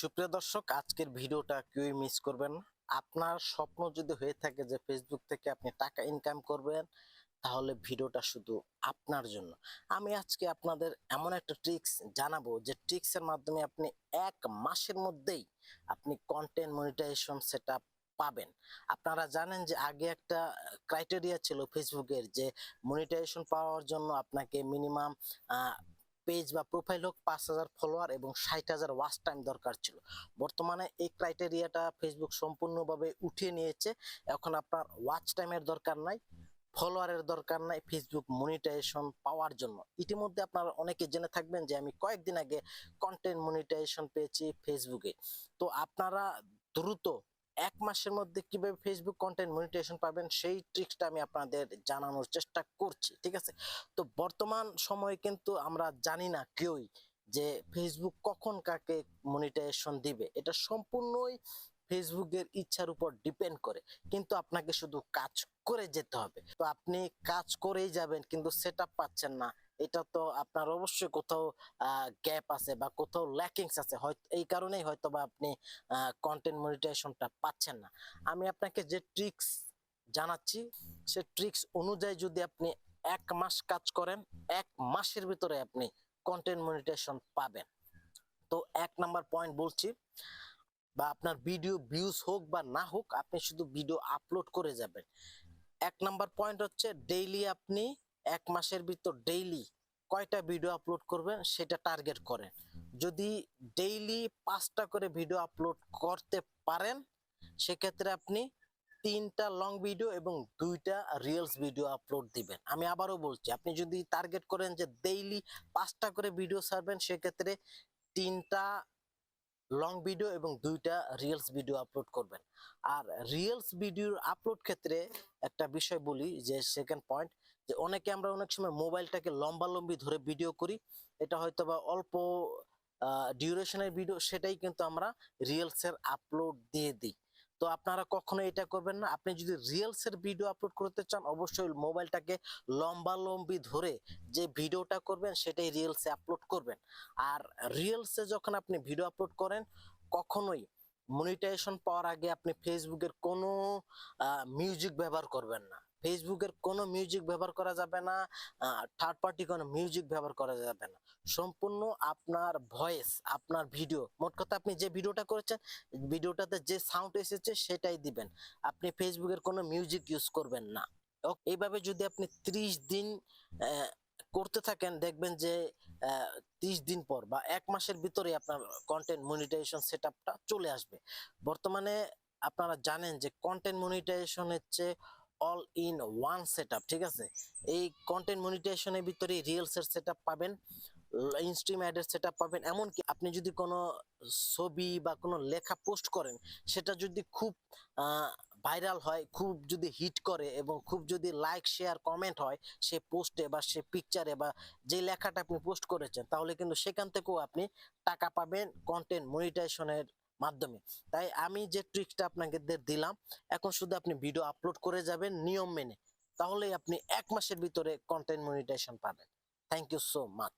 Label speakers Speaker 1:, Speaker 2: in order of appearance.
Speaker 1: সুপ্রিয় দর্শক, আজকের ভিডিওটা কেউই মিস করবেন আপনার স্বপ্ন যদি হয়ে থাকে যে ফেসবুক থেকে আপনি টাকা ইনকাম করবেন, তাহলে ভিডিওটা শুধু আপনার জন্য। আমি আজকে আপনাদের এমন একটা ট্রিক্স জানাব যে ট্রিক্সের মাধ্যমে আপনি এক মাসের মধ্যেই আপনি কন্টেন্ট মনিটাইজেশন সেটা পাবেন। আপনারা জানেন যে আগে একটা ক্রাইটেরিয়া ছিল ফেসবুকের যে মনিটাইজেশন পাওয়ার জন্য আপনাকে মিনিমাম পেজ বা প্রোফাইল হোক, পাঁচ হাজার ফলোয়ার এবং ষাট হাজার ওয়াচ টাইম দরকার ছিল। বর্তমানে এই ক্রাইটেরিয়াটা ফেসবুক সম্পূর্ণভাবে উঠিয়ে নিয়েছে। এখন আপনার ওয়াচ টাইমের দরকার নাই ফলোয়ারের দরকার নাই ফেসবুক মনিটাইজেশন পাওয়ার জন্য। ইতিমধ্যে আপনারা অনেকে জেনে থাকবেন যে আমি কয়েকদিন আগে কন্টেন্ট মনিটাইজেশন পেয়েছি ফেসবুকে তো আপনারা দ্রুত এক মাসের মধ্যে কীভাবে ফেসবুক কন্টেন্ট মনিটেশন পাবেন, সেই ট্রিক্সটা আমি আপনাদের জানানোর চেষ্টা করছি, ঠিক আছে? তো বর্তমান সময়ে কিন্তু আমরা জানি না কেউই যে ফেসবুক কখন কাকে মনিটাইজেশন দিবে। এটা সম্পূর্ণই ফেসবুকের ইচ্ছার উপর ডিপেন্ড করে। কিন্তু আপনাকে শুধু কাজ করে যেতে হবে। তো আপনি কাজ করেই যাবেন, কিন্তু সেট পাচ্ছেন না। এটা তো আপনার অবশ্যই কোথাও গ্যাপ আছে বা কোথাও ল্যাকিংস আছে। হয়তো, এই কারণেই হয়তো বা আপনি কন্টেন্ট মনিটাইজেশনটা পাচ্ছেন না। আমি আপনাকে যে ট্রিক্স জানাচ্ছি, সে ট্রিক্স অনুযায়ী যদি আপনি এক মাস কাজ করেন, এক মাসের ভিতরে আপনি কন্টেন্ট মনিটাইজেশন পাবেন। তো এক নাম্বার পয়েন্ট বলছি বা আপনার ভিডিও ভিউজ হোক বা না হোক, আপনি শুধু ভিডিও আপলোড করে যাবেন। এক নাম্বার পয়েন্ট হচ্ছে ডেইলি আপনি এক মাসের ভিতর ডেইলি কয়টা ভিডিও আপলোড করবেন সেটা টার্গেট করেন। যদি ডেইলি পাঁচটা করে ভিডিও আপলোড করতে পারেন, সেক্ষেত্রে আপনি তিনটা লং ভিডিও এবং দুইটা রিলস ভিডিও আপলোড দিবেন। আমি আবারও বলছি, আপনি যদি টার্গেট করেন যে ডেইলি পাঁচটা করে ভিডিও ছাড়বেন, সেক্ষেত্রে তিনটা লং ভিডিও এবং দুইটা রিয়েলস ভিডিও আপলোড করবেন। আর রিয়েলস ভিডিওর আপলোড ক্ষেত্রে একটা বিষয় বলি যে সেকেন্ড পয়েন্ট যে অনেকে আমরা অনেক সময় মোবাইলটাকে লম্বা লম্বি ধরে ভিডিও করি। এটা হয়তো বা অল্প ডিউরেশনের ভিডিও সেটাই কিন্তু আমরা রিয়েলসের আপলোড দিয়ে দিই। তো আপনারা কখনো এটা করবেন না। আপনি যদি রিলসের ভিডিও আপলোড করতে চান, অবশ্যই মোবাইলটাকে লম্বা লম্বি ধরে যে ভিডিওটা করবেন, সেটাই রিলসে আপলোড করবেন। আর রিলসে যখন আপনি ভিডিও আপলোড করেন, কখনোই মনিটাইজেশন পাওয়ার আগে আপনি ফেসবুকের কোনো মিউজিক ব্যবহার করবেন না। ফেসবুকের কোনো মিউজিক ব্যবহার করা যাবে না থার্ড পার্টি কোনো মিউজিক ব্যবহার করা যাবে না। সম্পূর্ণ আপনার ভয়েস আপনার ভিডিও মোট কথা আপনি যে ভিডিওটা করেছেন ভিডিওটাতে যে সাউন্ড এসেছে সেটাই দিবেন। আপনি ফেসবুকের কোনো মিউজিক ইউজ করবেন না। এইভাবে যদি আপনি ত্রিশ দিন করতে থাকেন, দেখবেন যে ত্রিশ দিন পর বা এক মাসের ভিতরে আপনার কন্টেন্ট মনিটাইজেশন সেট চলে আসবে। বর্তমানে আপনারা জানেন যে কন্টেন্ট মনিটাইজেশন হচ্ছে অল ইন ওয়ান সেট ঠিক আছে? এই কন্টেন্ট মনিটাইজেশনের ভিতরে রিলস এর সেট পাবেন ইনস্ট্রিম অ্যাডের সেট পাবেন, এমনকি আপনি যদি কোনো ছবি বা কোনো লেখা পোস্ট করেন, সেটা যদি খুব ভাইরাল হয়, খুব যদি হিট করে এবং খুব যদি লাইক শেয়ার কমেন্ট হয়, সে পোস্টে বা সে পিকচারে বা যে লেখাটা আপনি পোস্ট করেছেন, তাহলে কিন্তু সেখান থেকেও আপনি টাকা পাবেন কন্টেন্ট মনিটাইজেশনের মাধ্যমে। তাই আমি যে ট্রিক্সটা আপনাকে দিলাম, এখন শুধু আপনি ভিডিও আপলোড করে যাবেন নিয়ম মেনে। তাহলেই আপনি এক মাসের ভিতরে কন্টেন্ট মনিটাইজেশন পাবেন। Thank you so much